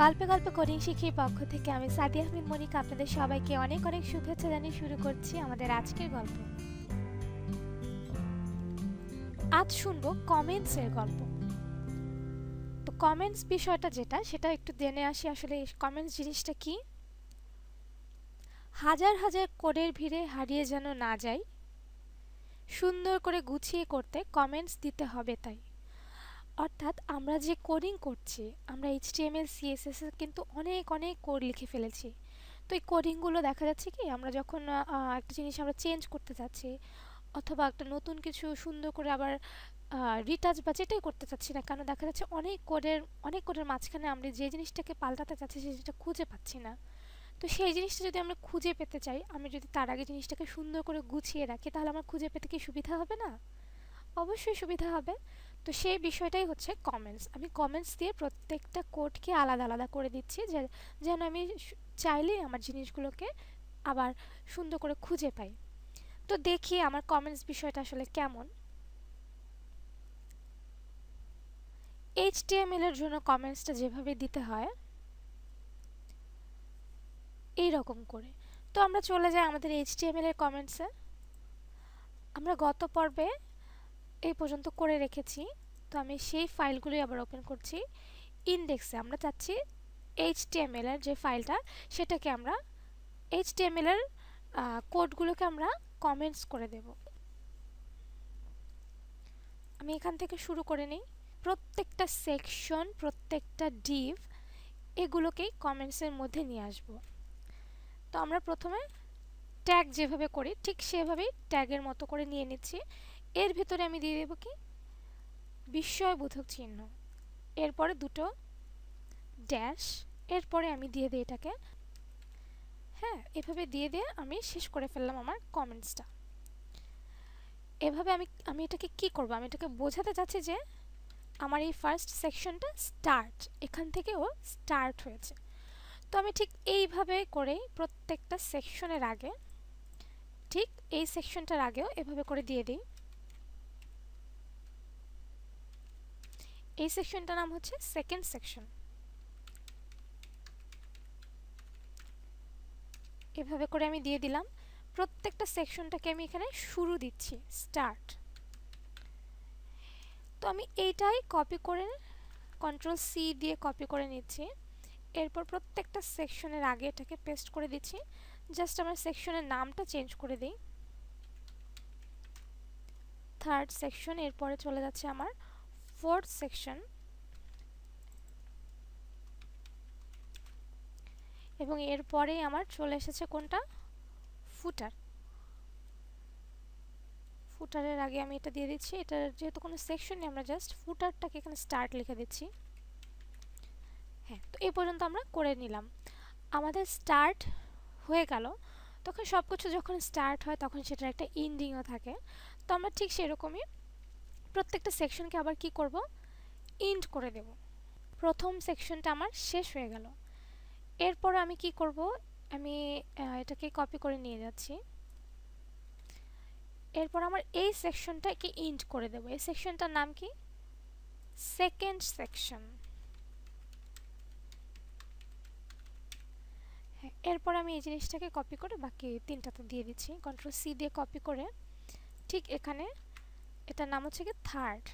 গল্পে গল্পে কোডিং শিখির পক্ষ থেকে আমি সাদি আহমেদ মনিকা আপনাদের সবাইকে অনেক অনেক শুভেচ্ছা জানিয়ে শুরু করছি আমাদের আজকের গল্প। আজ শুনব কমেন্টসের গল্প। তো কমেন্টস বিষয়টা যেটা, সেটা একটু জেনে আসি আসলে কমেন্টস জিনিসটা কি? হাজার হাজার কোডের ভিড়ে হারিয়ে যেন না যাই, সুন্দর করে গুছিয়ে করতে কমেন্টস দিতে হবে তাই। অর্থাৎ আমরা যে কোডিং করছি, আমরা এইচটিএমএল সিএসএস কিন্তু অনেক অনেক কোড লিখে ফেলেছি। তো এই কোডিংগুলো দেখা যাচ্ছে কি, আমরা যখন একটা জিনিস আমরা চেঞ্জ করতে চাচ্ছি অথবা একটা নতুন কিছু সুন্দর করে আবার রিটাচ বা যেটাই করতে চাচ্ছি না কেন, দেখা যাচ্ছে অনেক কোডের অনেক কোডের মাঝখানে আমরা যে জিনিসটাকে পাল্টাতে চাচ্ছি সেই জিনিসটা খুঁজে পাচ্ছি না। তো সেই জিনিসটা যদি আমরা খুঁজে পেতে চাই, আমি যদি তার আগে জিনিসটাকে সুন্দর করে গুছিয়ে রাখি, তাহলে আমার খুঁজে পেতে কি সুবিধা হবে না? অবশ্যই সুবিধা হবে। তো সেই বিষয়টাই হচ্ছে কমেন্টস আমি কমেন্টস দিয়ে প্রত্যেকটা কোডকে আলাদা আলাদা করে দিচ্ছি যে, যেন আমি চাইলেই আমার জিনিসগুলোকে আবার সুন্দর করে খুঁজে পাই। তো দেখি আমার কমেন্টস বিষয়টা আসলে কেমন। এইচটিএমএল এর জন্য কমেন্টসটা যেভাবে দিতে হয় এই রকম করে। তো আমরা চলে যাই আমাদের এইচটিএমএল এর কমেন্টসে আমরা গত পর্বে এই পর্যন্ত করে রেখেছি। তো আমি সেই ফাইলগুলোই আবার ওপেন করছি। ইনডেক্সে আমরা চাচ্ছি এইচটিএমএল এর যে ফাইলটা, সেটাকে আমরা এইচটিএমএল এর কোডগুলোকে আমরা কমেন্টস করে দেব। আমি এখান থেকে শুরু করে নিই। প্রত্যেকটা সেকশন প্রত্যেকটা ডিভ এগুলোকেই কমেন্টসের মধ্যে নিয়ে আসব। তো আমরা প্রথমে ট্যাগ যেভাবে করি, ঠিক সেভাবেই ট্যাগের মতো করে নিয়ে নিচ্ছি। এর ভিতরে আমি দিয়ে দেবো কি? বিস্ময়বোধক চিহ্ন। এরপরে দুটো ড্যাশ এরপরে আমি দিয়ে দিই এটাকে। হ্যাঁ এভাবে দিয়ে দিয়ে আমি শেষ করে ফেললাম আমার কমেন্টসটা এভাবে আমি আমি এটাকে কি করব? আমি এটাকে বোঝাতে চাচ্ছি যে আমার এই ফার্স্ট সেকশনটা স্টার্ট এখান থেকে ও স্টার্ট হয়েছে। তো আমি ঠিক এইভাবে করেই প্রত্যেকটা সেকশনের আগে, ঠিক এই সেকশনটার আগেও এভাবে করে দিয়ে দিই। এই সেকশনটার নাম হচ্ছে সেকেন্ড সেকশন। এভাবে করে আমি দিয়ে দিলাম। প্রত্যেকটা সেকশনটাকে আমি এখানে শুরু দিচ্ছি, স্টার্ট। তো আমি এইটাই কপি করে, কন্ট্রোল সি দিয়ে কপি করে নিচ্ছি। এরপর প্রত্যেকটা সেকশনের আগে এটাকে পেস্ট করে দিচ্ছি। জাস্ট আমার সেকশনের নামটা চেঞ্জ করে দিই। থার্ড সেকশন, এরপরে চলে যাচ্ছে আমার ফোর্থ সেকশন এবং এরপরেই আমার চলে এসেছে কোনটা? ফুটার। ফুটারের আগে আমি এটা দিয়ে দিচ্ছি। এটার যেহেতু কোনো সেকশন নেই, আমরা জাস্ট ফুটারটাকে এখানে স্টার্ট লিখে দিচ্ছি। হ্যাঁ তো এই পর্যন্ত আমরা করে নিলাম। আমাদের স্টার্ট হয়ে গেল। তখন সব কিছু যখন স্টার্ট হয়, তখন সেটার একটা ইন্ডিংও থাকে। তো আমরা ঠিক সেরকমই প্রত্যেকটা সেকশনকে আবার কি করব? ইন্ড করে দেব। প্রথম সেকশনটা আমার শেষ হয়ে গেল। এরপর আমি কি করব? আমি এটাকে কপি করে নিয়ে যাচ্ছি। এরপর আমার এই সেকশনটাকে ইন্ড করে দেব। এই সেকশনটার নাম কি? সেকেন্ড সেকশন হ্যাঁ এরপর আমি এই জিনিসটাকে কপি করে বাকি তিনটাতে দিয়ে দিচ্ছি। কন্ট্রোল সি দিয়ে কপি করে ঠিক এখানে এটার নাম হচ্ছে কি থার্ড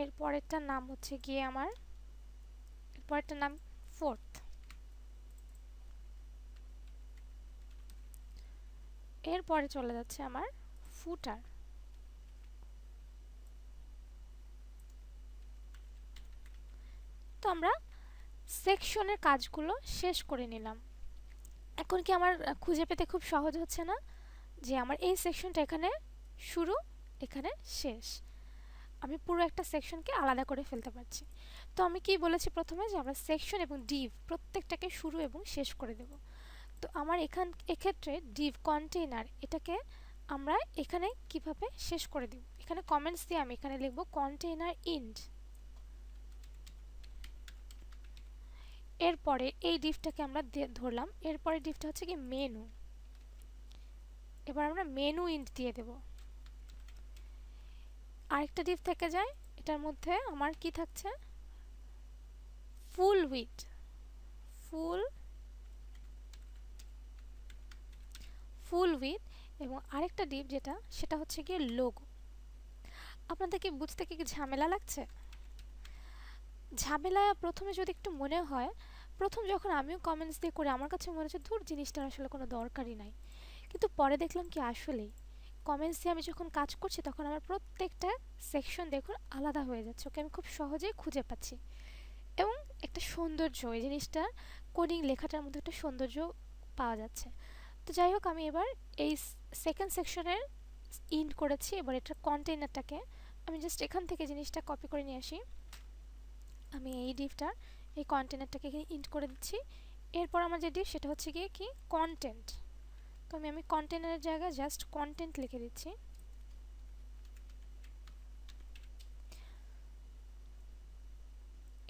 এর পরেরটার নাম হচ্ছে গিয়ে আমার এর পরেরটার নাম ফোর্থ এরপরে চলে যাচ্ছে আমার ফুটার তো আমরা সেকশনের কাজগুলো শেষ করে নিলাম। এখন কি আমার খুঁজে পেতে খুব সহজ হচ্ছে না? যে আমার এই সেকশনটা এখানে শুরু, এখানে শেষ। আমি পুরো একটা সেকশনকে আলাদা করে ফেলতে পারছি। তো আমি কি বলেছি প্রথমে যে আমরা সেকশন এবং ডিভ প্রত্যেকটাকে শুরু এবং শেষ করে দেব। তো আমার এখান, এক্ষেত্রে ডিভ কন্টেইনার এটাকে আমরা এখানে কীভাবে শেষ করে দেব? এখানে কমেন্টস দিয়ে আমি এখানে লিখব কন্টেইনার ইন্ড এরপরে এই ডিভটাকে আমরা ধরলাম। এরপরে ডিভটা হচ্ছে কি মেনু এবার আমরা মেনু ইন্ট দিয়ে দেব। আরেকটা ডিভ থেকে যায়, এটার মধ্যে আমার কি থাকছে? ফুল উইথ ফুল ফুল উইথ এবং আরেকটা ডিপ যেটা, সেটা হচ্ছে গিয়ে লোগো আপনাদের কি বুঝতে কি ঝামেলা লাগছে? ঝামেলা প্রথমে যদি একটু মনে হয়, প্রথম যখন আমিও কমেন্টস দিয়ে করি, আমার কাছে মনে হচ্ছে দূর জিনিসটার আসলে কোনো দরকারই নাই। কিন্তু পরে দেখলাম কি আসলেই। কমেন্টস আমি যখন কাজ করছি তখন আমার প্রত্যেকটা সেকশন দেখুন আলাদা হয়ে যাচ্ছে। ওকে আমি খুব সহজেই খুঁজে পাচ্ছি। এবং একটা সৌন্দর্য, এই জিনিসটা কোডিং লেখাটার মধ্যে একটা সৌন্দর্য পাওয়া যাচ্ছে। তো যাই হোক, আমি এবার এই সেকেন্ড সেকশনের ইন্ড করেছি। এবার এটার কন্টেনারটাকে আমি জাস্ট এখান থেকে জিনিসটা কপি করে নিয়ে আসি। আমি এই ডিপটার এই কন্টেনারটাকে এখানে ইন্ট করে দিচ্ছি। এরপর আমার যে ডিপ সেটা হচ্ছে গিয়ে কি? কন্টেন্ট তো আমি আমি কন্টেনারের জায়গায় জাস্ট কন্টেন্ট লিখে দিচ্ছি।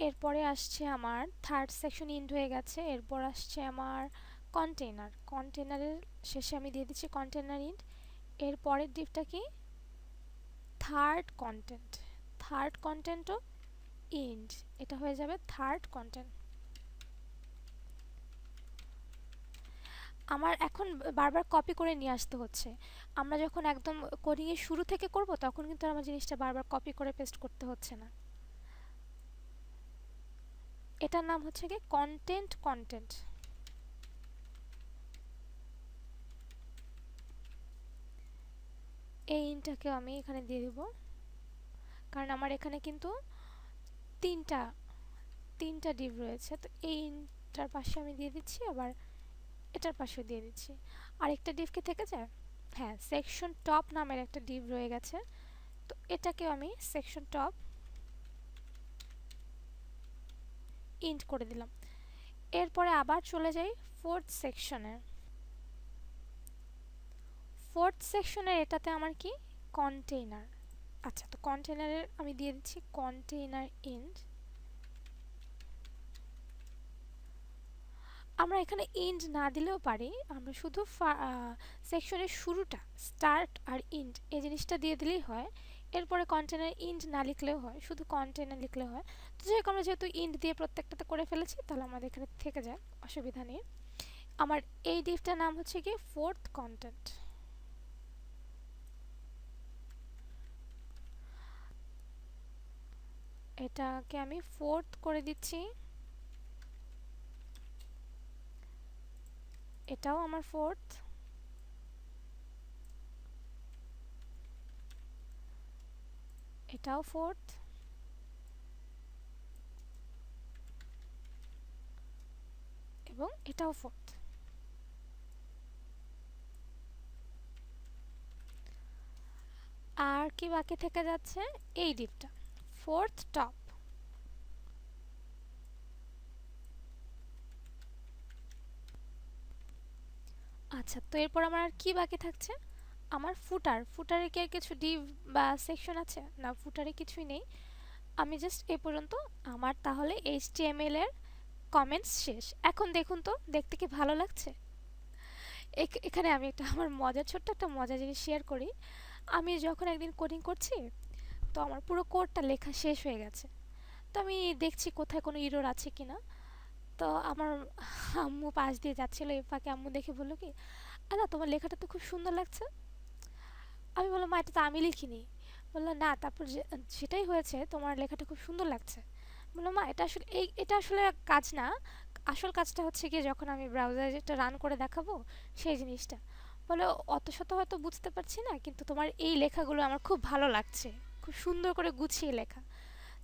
এরপরে আসছে আমার থার্ড সেকশন ইন্ড হয়ে গেছে, এরপর আসছে আমার কন্টেনার কন্টেনারের শেষে আমি দিয়ে দিচ্ছি কন্টেনার ইন্ড এর পরের ডিপটা কি? থার্ড কন্টেন্ট থার্ড কন্টেন্টও ইন্ড এটা হয়ে যাবে থার্ড কন্টেন্ট আমার এখন বারবার কপি করে নিয়ে আসতে হচ্ছে। আমরা যখন একদম কোডিংয়ের শুরু থেকে করব, তখন কিন্তু আমার জিনিসটা বারবার কপি করে পেস্ট করতে হচ্ছে না। এটার নাম হচ্ছে কি? কন্টেন্ট কন্টেন্ট এই ইনটাকেও আমি এখানে দিয়ে দেব। কারণ আমার এখানে কিন্তু তিনটা তিনটা ডিভ রয়েছে। তো এই ইনটার পাশে আমি দিয়ে দিচ্ছি। আবার এটার পাশেও দিয়ে দিচ্ছি। আরেকটা ডিভকে থেকে যায়? হ্যাঁ সেকশন টপ নামের একটা ডিভ রয়ে গেছে। তো এটাকে আমি সেকশন টপ ইন্ট করে দিলাম। এরপরে আবার চলে যাই ফোর্থ সেকশনে ফোর্থ সেকশনের এটাতে আমার কি? কন্টেইনার আচ্ছা তো কন্টেইনারের আমি দিয়ে দিচ্ছি কন্টেইনার ইন্ট আমরা এখানে ইন্ড না দিলেও পারি। আমরা শুধু সেকশনের শুরুটা স্টার্ট আর ইন্ড এই জিনিসটা দিয়ে দিলেই হয়। এরপরে কন্টেনার ইন্ড না লিখলেও হয়, শুধু কন্টেনার লিখলে হয়। তো যাই আমরা যেহেতু ইন্ড দিয়ে প্রত্যেকটাতে করে ফেলেছি, তাহলে আমাদের এখানে থেকে যায় অসুবিধা নেই। আমার এই ডিপটার নাম হচ্ছে কি ফোর্থ কন্টেন্ট এটাকে আমি ফোর্থ করে দিচ্ছি। এটাও আমার ফোর্থ এটাও ফোর্থ এবং এটাও ফোর্থ আর কি বাকি থেকে যাচ্ছে? এই ডিপটা ফোর্থ টপ আচ্ছা তো এরপর আমার আর কী বাকি থাকছে? আমার ফুটার, ফুটারে কি আর কিছু ডিভ বা সেকশন আছে? না, ফুটারে কিছুই নেই। আমি জাস্ট এ পর্যন্ত আমার তাহলে এইচটিএমএল এর কমেন্টস শেষ। এখন দেখুন তো, দেখতে কি ভালো লাগছে? এখানে আমি একটা, আমার মজার, ছোট্ট একটা মজা জিনিস শেয়ার করি। আমি যখন একদিন কোডিং করছি, তো আমার পুরো কোডটা লেখা শেষ হয়ে গেছে। তো আমি দেখছি কোথায় কোনো ইরোর আছে কিনা। তো আমার আম্মু পাশ দিয়ে যাচ্ছিল এই ফাঁকে। আম্মু দেখে বলল কি, আদা, তোমার লেখাটা তো খুব সুন্দর লাগছে। আমি বললাম, মা, এটা তো আমি লিখিনি। বলল, না, তারপর সেটাই হয়েছে, তোমার লেখাটা খুব সুন্দর লাগছে। বললাম মা, এটা আসলে, এই, এটা আসলে কাজ না। আসল কাজটা হচ্ছে গিয়ে যখন আমি ব্রাউজারে যেটা রান করে দেখাবো, সেই জিনিসটা। বলে অত শত হয়তো বুঝতে পারছি না, কিন্তু তোমার এই লেখাগুলো আমার খুব ভালো লাগছে। খুব সুন্দর করে গুছিয়ে লেখা।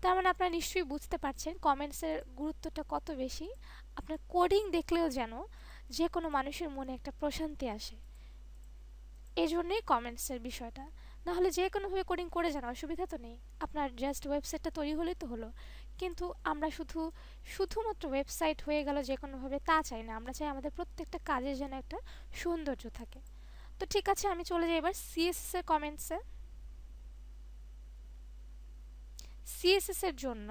তার মানে আপনারা নিশ্চয়ই বুঝতে পারছেন কমেন্টসের গুরুত্বটা কত বেশি। আপনার কোডিং দেখলেও যেন যে কোনো মানুষের মনে একটা প্রশান্তি আসে। এই জন্যই কমেন্টসের বিষয়টা। নাহলে যে কোনোভাবে কোডিং করে যান, অসুবিধা তো নেই। আপনার জাস্ট ওয়েবসাইটটা তৈরি হলেই তো হলো। কিন্তু আমরা শুধু, শুধুমাত্র ওয়েবসাইট হয়ে গেল যে কোনোভাবে তা চাই না। আমরা চাই আমাদের প্রত্যেকটা কাজের যেন একটা সৌন্দর্য থাকে। তো ঠিক আছে, আমি চলে যাই এবার সিএসএস এর কমেন্টসে সিএসএস এর জন্য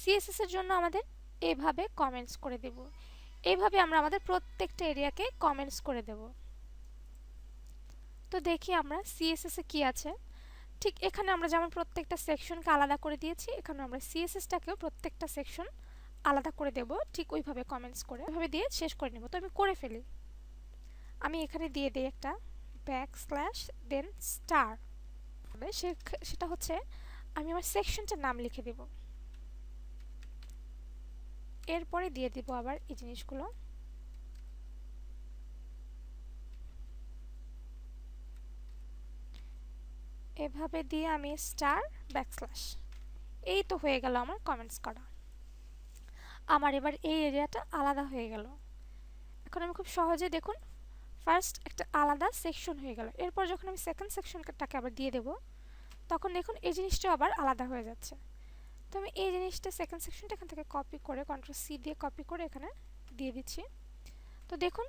সিএসএস এর জন্য আমাদের এভাবে কমেন্টস করে দেব। এইভাবে আমরা আমাদের প্রত্যেকটা এরিয়াকে কমেন্টস করে দেব। তো দেখি আমরা সিএসএস এ কি আছে। ঠিক এখানে আমরা যেমন প্রত্যেকটা সেকশনকে আলাদা করে দিয়েছি, এখানে আমরা সিএসএসটাকেও প্রত্যেকটা সেকশন আলাদা করে দেব। ঠিক ওইভাবে কমেন্টস করে, ওইভাবে দিয়ে শেষ করে নেব। তো আমি করে ফেলি। আমি এখানে দিয়ে দিই একটা ব্যাক স্ল্যাশ দেন স্টার সেটা হচ্ছে আমি আমার সেকশনটার নাম লিখে দেব। এরপরে দিয়ে দিব আবার এই জিনিসগুলো। এভাবে দিয়ে আমি স্টার ব্যাকস্ল্যাশ এই তো হয়ে গেল আমার কমেন্টস করা। আমার এবার এই এরিয়াটা আলাদা হয়ে গেল। এখন আমি খুব সহজে দেখুন ফার্স্ট একটা আলাদা সেকশন হয়ে গেল। এরপর যখন আমি সেকেন্ড সেকশনটাকে আবার দিয়ে দেব, তখন দেখুন এই জিনিসটা আবার আলাদা হয়ে যাচ্ছে। তো আমি এই জিনিসটা সেকেন্ড সেকশনটা এখান থেকে কপি করে কন্ট্রোল সি দিয়ে কপি করে এখানে দিয়ে দিচ্ছি। তো দেখুন,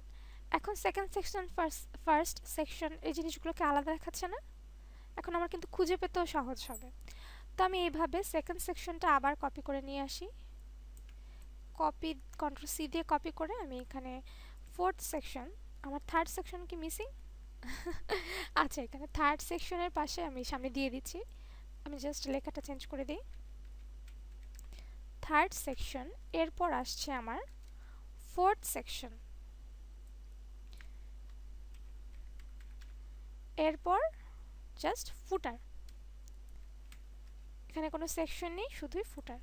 এখন second section first first section এই জিনিসগুলোকে আলাদা দেখাচ্ছে না। এখন আমার কিন্তু খুঁজে পেতেও সহজ হবে। তো আমি এইভাবে সেকেন্ড সেকশনটা আবার কপি করে নিয়ে আসি। কপি কন্ট্রোল সি দিয়ে কপি করে আমি এখানে ফোর্থ সেকশন আমার থার্ড সেকশন কি মিসিং আচ্ছা এখানে থার্ড সেকশনের পাশে আমি সামনে দিয়ে দিচ্ছি। আমি জাস্ট লেখাটা চেঞ্জ করে দিই। থার্ড সেকশন এরপর আসছে আমার ফোর্থ সেকশন এরপর জাস্ট ফুটার এখানে কোনো সেকশন নেই, শুধুই ফুটার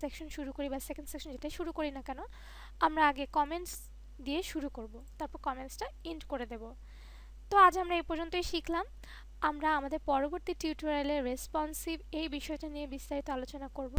সেকশন শুরু করি বা সেকেন্ড সেকশন যেটাই শুরু করি না কেন আমরা আগে কমেন্টস দিয়ে শুরু করব। তারপর কমেন্টসটা এন্ড করে দেব। তো আজ আমরা এই পর্যন্তই শিখলাম। আমরা আমাদের পরবর্তী টিউটোরিয়ালে রেসপন্সিভ এই বিষয়টা নিয়ে বিস্তারিত আলোচনা করব।